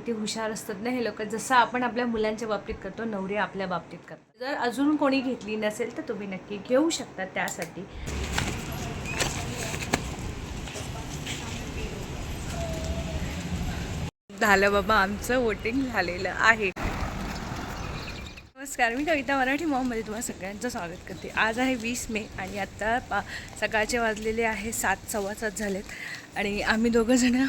किती हुशार असतात ना हे लोक. जसं आपण आपल्या मुलांच्या बाबतीत करतो नवरे आपल्या बाबतीत करतो. जर अजून कोणी घेतली नसेल तर तुम्ही नक्की घेऊ शकता त्यासाठी. झालं बाबा आमचं वोटिंग झालेलं आहे. नमस्कार मी कविता मराठी मॉममध्ये तुम्हाला सगळ्यांचं स्वागत करते. आज आहे वीस मे आणि आत्ता पा सकाळचे वाजलेले आहे सात सव्वा सात झालेत. आणि आम्ही दोघंजणं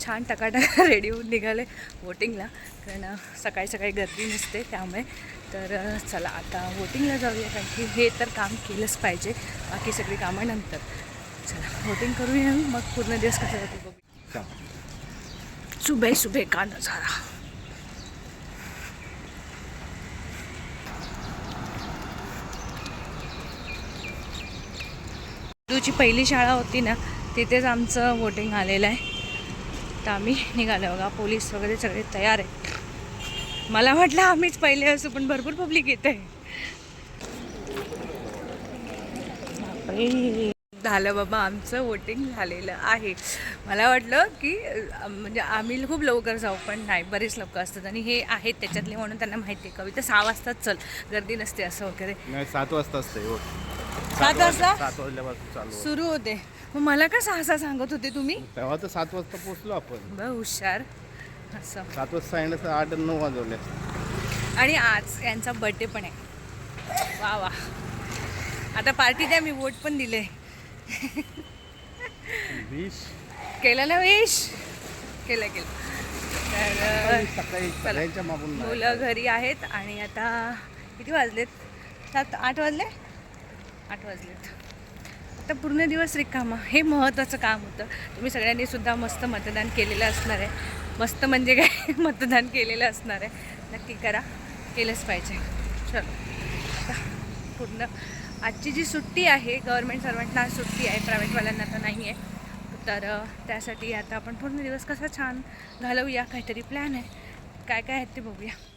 छान टकाटका रेडी होऊन निघाले वोटिंगला कारण सकाळी सकाळी गर्दी नसते त्यामुळे. तर चला आता वोटिंगला जाऊया कारण की हे तर काम केलंच पाहिजे. बाकी सगळी कामं नंतर. चला वोटिंग करूया मग पूर्ण दिवस कसा जातो बघू. सुबह सुबह का नजारा तुझी पहिली शाळा होती ना तिथेच आमचं वोटिंग आलेलं आहे. तर आम्ही निघालो बघा. पोलीस वगैरे सगळे तयार आहेत. मला वाटलं आम्हीच पहिले असू पण भरपूर पब्लिक येत आहे. झालं बाबा आमचं वोटिंग झालेलं आहे. मला वाटलं की म्हणजे आम्ही खूप लवकर जाऊ पण नाही बरेच लोक असतात. आणि हे आहेत त्याच्यातले म्हणून त्यांना माहिती आहे. कविता सहा वाजताच चल. गर्दी नसते असं वगैरे. सात वाजता असते हो. सात वाजता. सुरू होते. मग मला का सहा सहा सांगत होते तुम्ही? तेव्हा तर सात वाजता पोहोचलो आपण. ब हुशार. असं. सात वाजता सांगितलं आठ आणि नऊ वाजवले. आणि आज यांचा बर्थडे पण आहे. वा वा. आता पार्टी द्या मी वोट पण दिले. वीस केलं ना विश केलं केलं. तर सकाळी सगळ्यांच्या मागून नाही. मुलं घरी आहेत आणि आता किती वाजलेत? सात आठ वाजले? आठ वाजलेत. आता पूर्ण दिवस रिकामा. हे महत्त्वाचं काम होतं. तुम्ही सगळ्यांनी सुद्धा मस्त मतदान केलेलं असणार आहे. मस्त म्हणजे काय? मतदान केलेलं असणार आहे. नक्की करा. केलंच पाहिजे. चलो. आता पूर्ण. आजची जी सुट्टी आहे गव्हर्मेंट सर्वंटला आज सुट्टी आहे प्रायव्हेटवाल्यांना तर नाही आहे. तर त्यासाठी आता आपण पूर्ण दिवस कसा छान घालवूया. काहीतरी प्लॅन आहे. काय काय आहेत ते बघूया.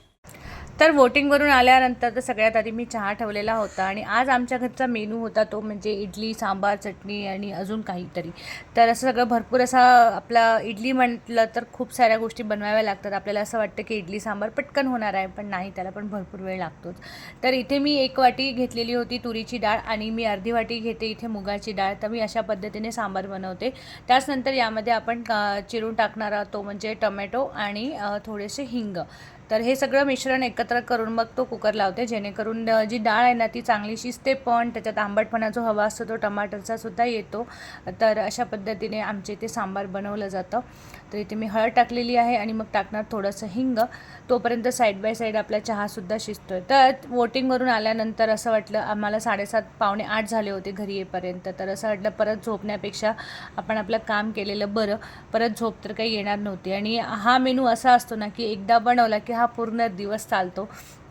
तर वोटिंगवरून आल्यानंतर तर सगळ्यात आधी मी चहा ठेवलेला होता आणि आज आमच्या घरचा मेनू होता तो म्हणजे इडली सांबार चटणी आणि अजून काहीतरी. तर असं सगळं भरपूर असा आपला इडली म्हटलं तर खूप साऱ्या गोष्टी बनवाव्या लागतात. आपल्याला असं वाटतं की इडली सांबार पटकन होणार आहे पण नाही त्याला पण भरपूर वेळ लागतोच. तर इथे मी एक वाटी घेतलेली होती तुरीची डाळ आणि मी अर्धी वाटी घेते इथे मुगाची डाळ. तर मी अशा पद्धतीने सांबार बनवते. त्याचनंतर यामध्ये आपण चिरून टाकणारा तो म्हणजे टमॅटो आणि थोडेसे हिंग. तर हे सगळं मिश्रण एकत्र करून मग तो कुकर लावते. जेणेकरून जी डाळ आहे ना ती चांगली शिजते पण त्याच्यात आंबटपणा जो हवा असतो तो टमाटरचा सुद्धा येतो. तर अशा पद्धतीने आमच्या इथे सांबार बनवलं जातं. तर इथे मी हळद टाकलेली आहे आणि मग टाकणार थोडंसं हिंग. तोपर्यंत साईड बाय साईड आपला चहासुद्धा शिजतो आहे तर वोटिंगवरून आल्यानंतर असं वाटलं आम्हाला साडेसात पावणे आठ झाले होते घरी येईपर्यंत. तर असं वाटलं परत झोपण्यापेक्षा आपण आपलं काम केलेलं बरं. परत झोप तर काही येणार नव्हती. आणि हा मेनू असा असतो ना की एकदा बनवला की हा पूर्ण दिवस चालतो.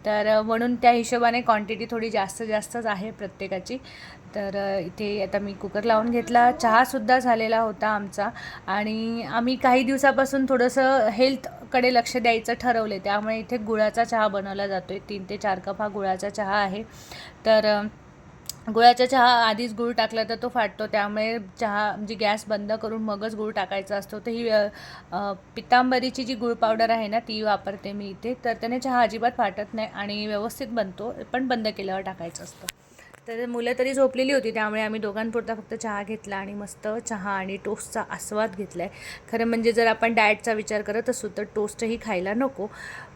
तर म्हणून त्या हिशोबाने क्वांटिटी थोडी जास्त जास्तच आहे प्रत्येकाची. तर इथे आता मी कुकर लावून घेतला. चहासुद्धा झालेला होता आमचा. आणि आम्ही काही दिवसापासून थोडंसं हेल्थकडे लक्ष द्यायचं ठरवले त्यामुळे इथे गुळाचा चहा बनवला जातो आहे तीन ते चार कप हा गुळाचा चहा आहे. तर गुळाचा चहा आधीच गूळ टाकला तर तो फाटतो. त्यामुळे चहा म्हणजे गॅस बंद करून मगच गूळ टाकायचा असतो. तर ही पितांबरीची जी गुळ पावडर आहे ना ती वापरते मी इथे. तर त्याने चहा अजिबात फाटत नाही आणि व्यवस्थित बनतो पण बंद केल्यावर टाकायचं असतं. तर मुलं तरी झोपलेली होती त्यामुळे आम्ही दोघांपुरता फक्त चहा घेतला आणि मस्त चहा आणि टोस्टचा आस्वाद घेतला आहे खरं म्हणजे जर आपण डाएटचा विचार करत असू तर टोस्टही खायला नको.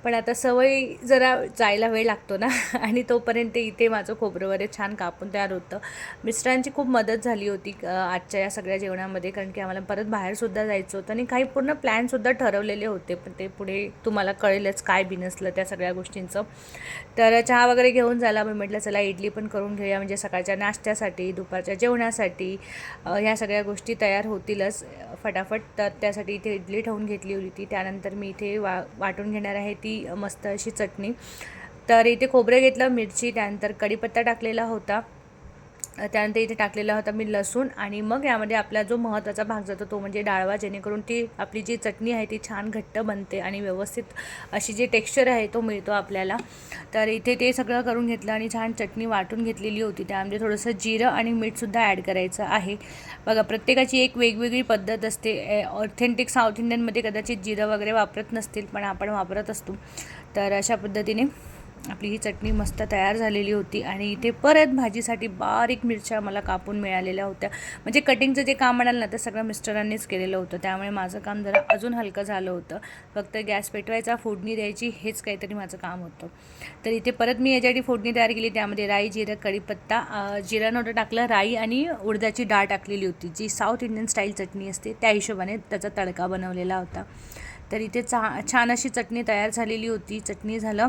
पण आता सवय जरा जायला वेळ लागतो ना. आणि तोपर्यंत इथे माझं खोबरं वगैरे छान कापून तयार होतं. मिस्टरांची खूप मदत झाली होती आजच्या या सगळ्या जेवणामध्ये कारण की आम्हाला परत बाहेरसुद्धा जायचं होतं. आणि काही पूर्ण प्लॅनसुद्धा ठरवलेले होते पण ते पुढे तुम्हाला कळेलच काय बिनसलं त्या सगळ्या गोष्टींचं. तर चहा वगैरे घेऊन झाला. मी म्हटलं चला इडली पण करून घेऊया. म्हणजे सकाळच्या नाश्त्यासाठी दुपारच्या जेवणासाठी ह्या सगळ्या गोष्टी तयार होतीलच फटाफट. तर त्यासाठी इथे इडली ठेवून घेतली होती. त्यानंतर मी इथे वा वाटून घेणार आहे ती. मस्त अशी चटणी. तर इथे खोबरं घेतलं मिरची त्यानंतर कढीपत्ता टाकलेला होता. त्यानंतर इथे टाकलेला होता मी लसूण आणि मग यामध्ये आपला जो महत्त्वाचा भाग जातो तो म्हणजे डाळवा जेणेकरून ती आपली जी चटणी आहे ती छान घट्ट बनते आणि व्यवस्थित अशी जी टेक्स्चर आहे तो मिळतो आपल्याला. तर इथे ते सगळं करून घेतलं आणि छान चटणी वाटून घेतलेली होती. त्यामध्ये थोडंसं जिरं आणि मीठसुद्धा ॲड करायचं आहे. बघा प्रत्येकाची एक वेगवेगळी पद्धत असते. ऑथेंटिक साऊथ इंडियनमध्ये कदाचित जिरं वगैरे वापरत नसतील पण आपण वापरत असतो. तर अशा पद्धतीने आपली ही चटणी मस्त तयार झालेली होती आणि इथे परत भाजीसाठी बारीक मिरच्या मला कापून मिळालेल्या होत्या. म्हणजे कटिंगचं जे काम म्हणाल ना ते सगळं मिस्टरांनीच केलेलं होतं. त्यामुळे माझं काम जरा अजून हलकं झालं होतं. फक्त गॅस पेटवायचा फोडणी द्यायची हेच काहीतरी माझं काम होतं. तर इथे परत मी याच्यासाठी फोडणी तयार केली. त्यामध्ये राई जिरं कढीपत्ता जिरा जिरं टाकलं राई आणि उडदाची डाळ टाकलेली होती जी साऊथ इंडियन स्टाईल चटणी असते. त्या हिशोबाने त्याचा तडका बनवलेला होता. तर इथे चा छान अशी चटणी तयार झालेली होती. चटणी झालं.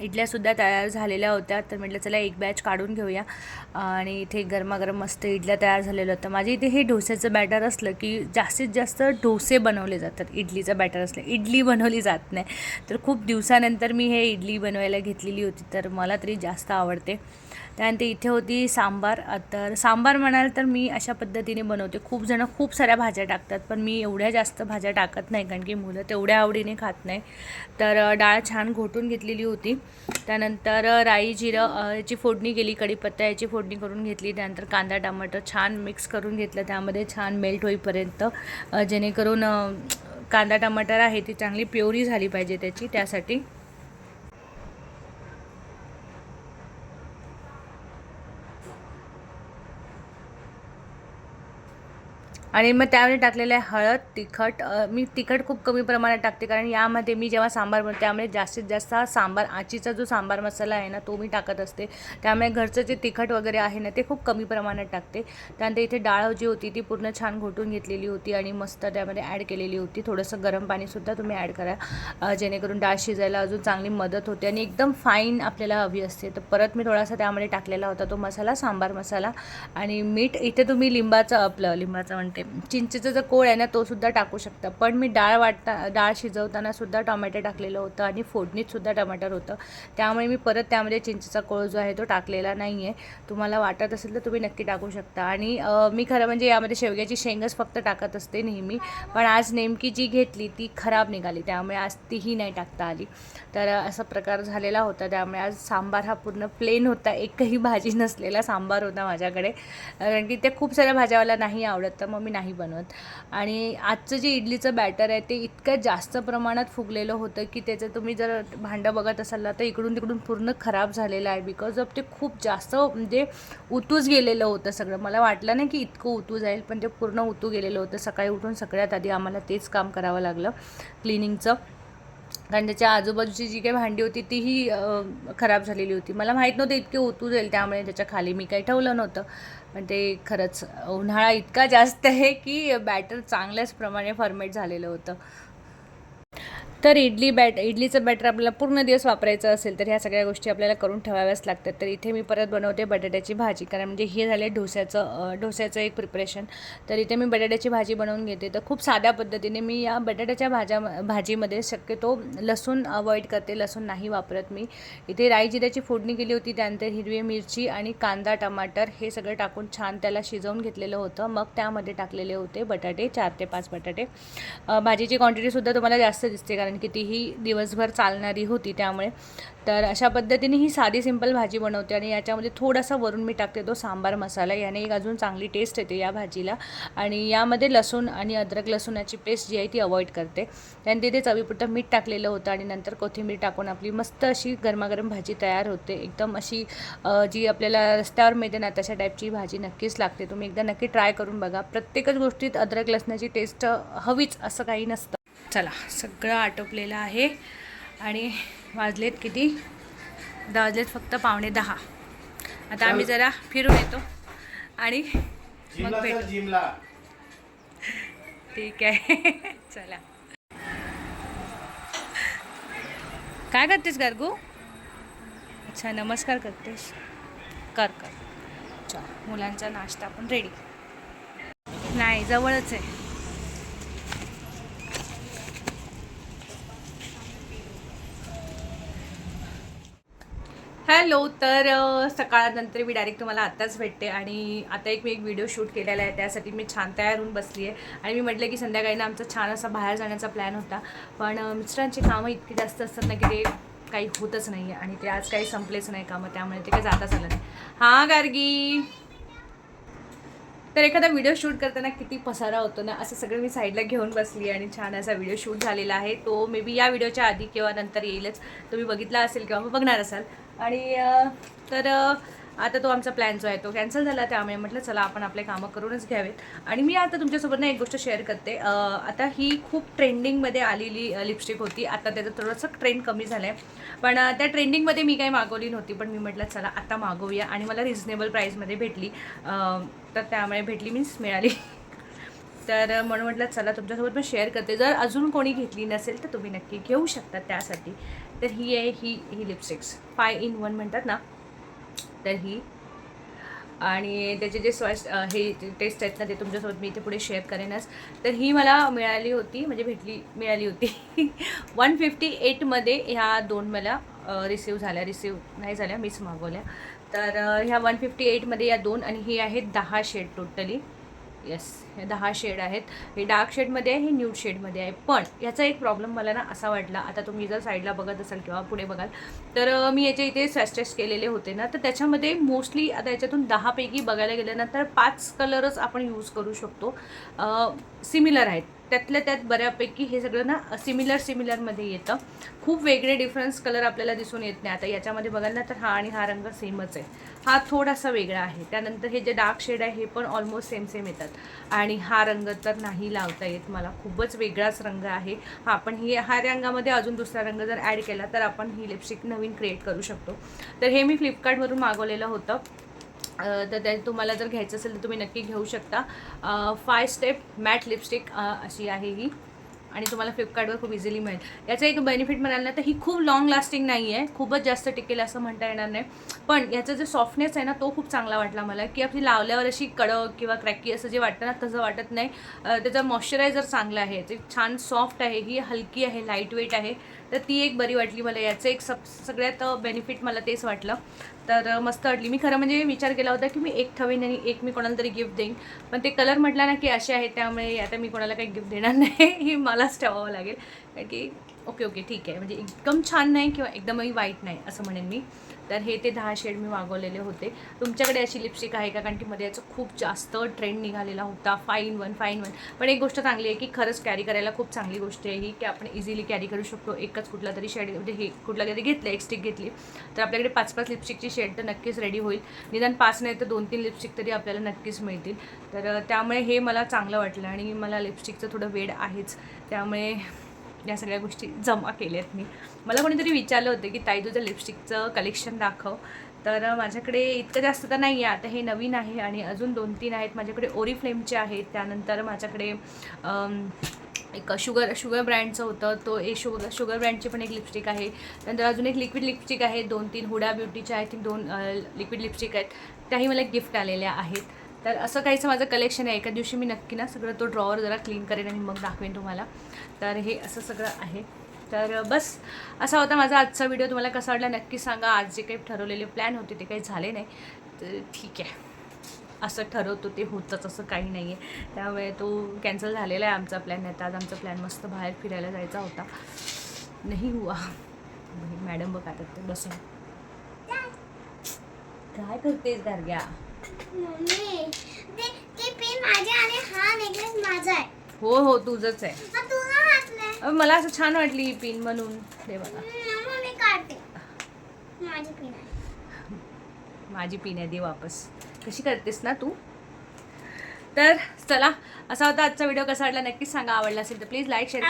इडल्यासुद्धा तयार झालेल्या होत्या. तर म्हटलं चला एक बॅच काढून घेऊया. आणि इथे गरमागरम मस्त इडल्या तयार झालेलं होतं माझ्या इथे हे डोस्याचं बॅटर असलं की जास्तीत जास्त डोसे बनवले जातात. इडलीचं बॅटर असलं. इडली बनवली जात नाही. तर खूप दिवसानंतर मी हे इडली बनवायला घेतलेली होती. तर मला तरी जास्त आवडते. त्यानंतर इथे होती सांबार तर सांबार म्हणाल तर मी अशा पद्धतीने बनवते. खूप जणं खूप साऱ्या भाज्या टाकतात पण मी एवढ्या जास्त भाज्या टाकत नाही कारण की मुलं तेवढ्या आवडीने खात नाही. तर डाळ छान घोटून घेतलेली होती. त्यानंतर राई जिरं याची फोडणी केली कढीपत्ता याची फोडणी करून घेतली. त्यानंतर कांदा टमाटर छान मिक्स करून घेतलं. त्यामध्ये छान मेल्ट होईपर्यंत जेणेकरून कांदा टमाटर आहे ती चांगली प्युरी झाली पाहिजे त्याची. त्यासाठी आणि मग त्यामध्ये टाकलेलं आहे हळद तिखट. मी तिखट खूप कमी प्रमाणात टाकते कारण यामध्ये मी जेव्हा सांबार बनवते त्यामुळे जास्तीत जास्त हा सांबार आचीचा जो सांबार मसाला आहे ना तो मी टाकत असते. त्यामुळे घरचं जे तिखट वगैरे आहे ना ते खूप कमी प्रमाणात टाकते. त्यानंतर इथे डाळ जी होती ती पूर्ण छान घोटून घेतलेली होती आणि मस्त त्यामध्ये ॲड केलेली होती. थोडंसं गरम पाणीसुद्धा तुम्ही ॲड करा जेणेकरून डाळ शिजायला अजून चांगली मदत होते आणि एकदम फाईन आपल्याला हवी असते. तर परत मी थोडासा त्यामध्ये टाकलेला होता तो मसाला सांबार मसाला आणि मीठ. इथे तुम्ही लिंबाचं आपलं लिंबाचं म्हणते चिंचेचं जो कोळ आहे ना तो सुद्धा टाकू शकता. पण मी डाळ वाटता डाळ शिजवताना सुद्धा टोमॅटो टाकलेलं होतं आणि फोडणीत सुद्धा टमाटर होतं. त्यामुळे मी परत त्यामध्ये चिंचेचा कोळ जो आहे तो टाकलेला नाही आहे तुम्हाला वाटत असेल तर तुम्ही नक्की टाकू शकता. आणि मी खरं म्हणजे यामध्ये शेवग्याची शेंगच फक्त टाकत असते नेहमी. पण आज नेमकी जी घेतली ती खराब निघाली. त्यामुळे आज तीही नाही टाकता आली. तर असा प्रकार झालेला होता. त्यामुळे आज सांबार हा पूर्ण प्लेन होता. एकही भाजी नसलेला सांबार होता माझ्याकडे. कारण की ते खूप साऱ्या भाज्यावाला नाही आवडत. तर मग मी नाही बनवत. आणि आजचं जे इडलीचं बॅटर आहे ते इतकं जास्त प्रमाणात फुगलेलं होतं की त्याचं तुम्ही जर भांडं बघत असाल ना तर इकडून तिकडून पूर्ण खराब झालेलं आहे बिकॉज ऑफ ते खूप जास्त म्हणजे उतूच गेलेलं होतं सगळं. मला वाटलं नाही की इतकं उतू जाईल पण ते पूर्ण उतू गेलेलं होतं. सकाळी उठून सगळ्यात आधी आम्हाला तेच काम करावं लागलं क्लिनिंगचं कारण त्याच्या आजूबाजूची जी काही भांडी होती तीही खराब झालेली होती. मला माहीत नव्हतं इतके ओतू जाईल त्यामुळे त्याच्याखाली मी काही ठेवलं नव्हतं. पण ते खरंच उन्हाळा इतका जास्त आहे की बॅटर चांगल्याच प्रमाणे फॉर्मेट झालेलं होतं. तर इडली बॅट इडलीचं बॅटर आपल्याला पूर्ण दिवस वापरायचं असेल तर ह्या सगळ्या गोष्टी आपल्याला करून ठेवाव्याच लागतात. तर इथे मी परत बनवते बटाट्याची भाजी कारण म्हणजे हे झाले डोस्याचं डोस्याचं एक प्रिपरेशन तर इथे मी बटाट्याची भाजी बनवून घेते. तर खूप साध्या पद्धतीने मी या बटाट्याच्या भाज्या भाजीमध्ये शक्यतो लसूण अवॉइड करते. लसूण नाही वापरत मी. इथे राई जिऱ्याची फोडणी केली होती त्यानंतर हिरवी मिरची आणि कांदा टमाटर हे सगळं टाकून छान त्याला शिजवून घेतलेलं होतं. मग त्यामध्ये टाकलेले होते बटाटे चार ते पाच बटाटे. भाजीची क्वांटिटीसुद्धा तुम्हाला जास्त दिसते कारण की ती ही दिवसभर चालणारी होती त्यामुळे. तर अशा पद्धतीने ही साधी सिंपल भाजी बनवते आणि याच्यामध्ये थोडासा वरून मी टाकते तो सांबार मसाला. याने एक अजून चांगली टेस्ट येते या भाजीला. आणि यामध्ये लसूण आणि अद्रक लसूणाची पेस्ट जी आहे ती अवॉइड करते. त्यानंतर तिथे चवीपुरतं मीठ टाकलेलं होतं आणि नंतर कोथिंबीर टाकून आपली मस्त अशी गरमागरम भाजी तयार होते. एकदम अशी जी आपल्याला रस्त्यावर मिळते ना तशा टाईपची भाजी नक्कीच लागते. तुम्ही एकदा नक्की ट्राय करून बघा. प्रत्येकच गोष्टीत अद्रक लसणाची टेस्ट हवीच असं काही नसतं. चला सगळं आटोपलेलं आहे आणि वाजलेत किती? दहा वाजलेत फक्त पावणे दहा. आता आम्ही जरा फिरून येतो आणि मग भेटू. ठीक आहे. चला. काय करतेस गर्गू? अच्छा नमस्कार करतेस. कर कर. चल मुलांचा नाश्ता पण रेडी नाही जवळच आहे. हॅलो तर सकाळनंतर मी डायरेक्ट तुम्हाला आत्ताच भेटते आणि आता एक मी एक व्हिडिओ शूट केलेला आहे त्यासाठी मी छान तयार होऊन बसली आहे. आणि मी म्हटलं की संध्याकाळी ना आमचा छान असा बाहेर जाण्याचा प्लॅन होता. पण मिस्टरांची कामं इतकी जास्त असतात ना की ते काही होतच नाही आहे आणि ते आज काही संपलेच नाही कामं त्यामुळे ते काही जाताच आलं नाही. हां गार्गी! तर एखादा व्हिडिओ शूट करताना किती पसारा होतो ना असं सगळं मी साईडला घेऊन बसली आणि छान असा व्हिडिओ शूट झालेला आहे. तो मे बी या व्हिडिओच्या आधी किंवा नंतर येईलच. तुम्ही बघितला असेल किंवा मग बघणार असाल. आणि तर आता तो आमचा प्लॅन जो आहे तो कॅन्सल झाला. त्यामुळे म्हटलं चला आपण आपले कामं करूनच घ्यावेत. आणि मी आता तुमच्यासोबत ना एक गोष्ट शेअर करते. आता ही खूप ट्रेंडिंगमध्ये आलेली लिपस्टिक होती. आता त्याचं थोडंसं ट्रेंड कमी झालं आहे पण त्या ट्रेंडिंगमध्ये मी काही मागवली नव्हती. पण मी म्हटलं चला आता मागवूया. आणि मला रिझनेबल प्राईसमध्ये भेटली. तर त्यामुळे भेटली मीन्स मिळाली. तर म्हणून म्हटलं चला तुमच्यासोबत मी शेअर करते. जर अजून कोणी घेतली नसेल तर तुम्ही नक्की घेऊ शकता त्यासाठी. तर ही आहे ही ही लिपस्टिक्स फाय इन वन म्हणतात ना? तर ही. आणि त्याचे जे स्वॅस हे टेस्ट आहेत ना ते तुमच्यासोबत मी इथे पुढे शेअर करेनच. तर ही मला मिळाली होती म्हणजे भेटली मिळाली होती. वन फिफ्टी एटमध्ये ह्या दोन मला रिसिव्ह झाल्या. रिसिव्ह नाही झाल्या मीच मागवल्या. तर ह्या वन फिफ्टी एटमध्ये या दोन आणि ही आहेत दहा शेड टोटली येस हे दहा शेड आहेत. हे डार्क शेडमध्ये आहे हे न्यूड शेडमध्ये आहे. पण याचा एक प्रॉब्लेम मला ना असा वाटला आता तुम्ही जर साईडला बघत असाल किंवा पुढे बघाल तर मी याच्या इथे स्वॅस्टेस केलेले होते ना. तर त्याच्यामध्ये मोस्टली आता याच्यातून दहापैकी बघायला गेलं ना तर पाच कलरच आपण यूज करू शकतो. सिमिलर आहेत. त्यातल्या त्यात बऱ्यापैकी हे सगळं ना सिमिलर सिमिलरमध्ये येतं. खूप वेगळे डिफरन्स कलर आपल्याला दिसून येत नाही. आता याच्यामध्ये बघाल ना तर हा आणि हा रंग सेमच आहे. हा थोडासा वेगळा आहे. त्यानंतर हे जे डार्क शेड आहे हे पण ऑलमोस्ट सेम सेम येतात. आणि हा रंग तर नाही लावता येत मला. खूपच वेगळाच रंग आहे. हा पण ही हा रंगामध्ये अजून दुसरा रंग जर ॲड केला तर आपण ही लिपस्टिक नवीन क्रिएट करू शकतो. तर हे मी फ्लिपकार्टवरून मागवलेलं होतं. तर त्या तुम्हाला जर घ्यायचं असेल तर तुम्ही नक्की घेऊ शकता. फाय स्टेप मॅट लिपस्टिक अशी आहे ही. आणि तुम्हाला फ्लिपकार्टवर खूप इझिली मिळेल. याचं एक बेनिफिट म्हणाल ना तर ही खूप लॉंग लास्टिंग नाही आहे खूपच जास्त टिकेल असं म्हणता येणार नाही. पण याचा जो सॉफ्टनेस आहे ना तो खूप चांगला वाटला मला. की आपली लावल्यावर अशी कडक किंवा क्रॅकी असं जे वाटतं ना तसं वाटत नाही. त्याचं मॉइश्चरायझर चांगलं आहे. ते छान सॉफ्ट आहे ही हलकी आहे लाइट वेट आहे. तर ती एक बरी वाटली मला याचं एक सब सगळ्यात बेनिफिट मला तेच वाटलं. तर मस्त वाटली. मी खरं म्हणजे विचार केला होता की मी एक ठवेन आणि एक मी कोणाला तरी गिफ्ट देईन. पण ते कलर म्हटला ना की असे आहेत त्यामुळे आता मी कोणाला काही गिफ्ट देणार नाही. हे मलाच ठेवावं लागेल. कारण की ओके ओके ठीक आहे. म्हणजे एकदम छान नाही किंवा एकदमही वाईट नाही असं म्हणेन मी. तर हे ते दहा शेड मी मागवलेले होते. तुमच्याकडे अशी लिपस्टिक आहे का? कारण की मध्ये याचं खूप जास्त ट्रेंड निघालेला होता. फाईन वन फाईन वन पण एक गोष्ट चांगली आहे की खरंच कॅरी करायला खूप चांगली गोष्ट आहे ही की आपण इझिली कॅरी करू शकतो. एकच कुठला तरी शेड म्हणजे हे कुठला तरी घेतलं एक स्टिक घेतली तर आपल्याकडे पाच पाच लिपस्टिकची शेड तर नक्कीच रेडी होईल. निदान पाच नाही तर दोन तीन लिपस्टिक तरी आपल्याला नक्कीच मिळतील. तर त्यामुळे हे मला चांगलं वाटलं आणि मला लिपस्टिकचं थोडं वेड आहेच. त्यामुळे या सगळ्या गोष्टी जमा केल्यात मी. मला कोणीतरी विचारलं होतं की ताई तुझं लिपस्टिकचं कलेक्शन दाखव. तर माझ्याकडे इतकं जास्त तर नाही आहे आता हे नवीन आहे आणि अजून दोन तीन आहेत. माझ्याकडे ओरिफ्लेमचे आहेत. त्यानंतर माझ्याकडे एक शुगर शुगर ब्रँडचं होतं. तो ए शुगर शुगर ब्रँडची पण एक लिपस्टिक आहे. नंतर अजून एक लिक्विड लिपस्टिक आहे. दोन तीन हुडा ब्युटीच्या आय थिंक दोन लिक्विड लिपस्टिक आहेत. त्याही मला गिफ्ट आलेल्या आहेत. तर असं काहीचं माझं कलेक्शन आहे. एका दिवशी मी नक्की ना सगळं तो ड्रॉवर जरा क्लीन करेन आणि मग दाखवेन तुम्हाला. तर हे असं सगळं आहे. तर बस. असा होता माझा आजचा व्हिडिओ तुम्हाला कसा वाटला नक्की सांगा. आज जे काही ठरवलेले प्लॅन होते ते काही झाले नाही. तर ठीक आहे. असं ठरवतो ते होतंच. असं काही नाही आहे त्यामुळे तो कॅन्सल झालेला आहे आमचा प्लॅन नाही तर आज आमचा प्लॅन मस्त बाहेर फिरायला जायचा होता. नाही हुआ. मॅडम बघ आता ते बसून. काय करतेस गारग्या? हा हो हो तुझंच आहे हा मला असं छान वाटली पिन म्हणून. दे बघा. मग मी काढते. माझी पेन आहे. दे वापस. कशी करतेस ना तू? तर चला असा होता आजचा व्हिडिओ कसा वाटला नक्कीच सांगा. आवडला असेल तर प्लीज लाईक शेअर.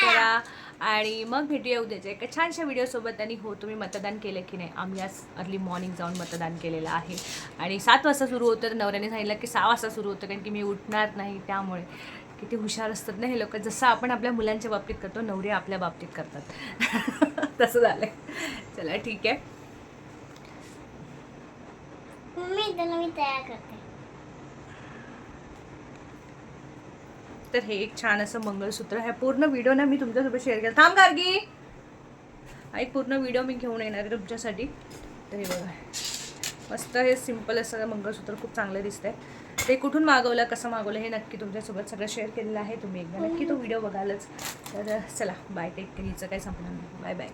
करा. आणि मग भेटूया उद्याच्या. एका छानशा व्हिडिओसोबत आणि हो तुम्ही मतदान केलं की नाही? आम्ही आज अर्ली मॉर्निंग जाऊन मतदान केलेलं आहे. आणि सात वाजता सुरू होतं. तर नवऱ्याने सांगितलं की सहा वाजता सुरू होतं कारण की मी उठणार नाही. त्यामुळे किती हुशार असतात ना हे लोक. जसं आपण आपल्या मुलांच्या बाबतीत करतो नवरे आपल्या बाबतीत करतात. तसं झालं चला ठीक आहे. मी तयार करते. तर हे एक छान असं मंगळसूत्र आहे. पूर्ण व्हिडिओ ना मी तुमच्यासोबत शेअर केला. थांब गार्गी! एक पूर्ण व्हिडिओ मी घेऊन येणार आहे तुमच्यासाठी. तर हे बघा. मस्त हे सिंपल असं मंगळसूत्र खूप चांगलं दिसतंय. ते कुठून मागवलं कसं मागवलं हे नक्की तुमच्यासोबत सगळं शेअर केलेलं आहे. तुम्ही एकदा नक्की तो व्हिडिओ बघालच. तर चला बाय टेक हिचं काही संपणार नाही. Bye bye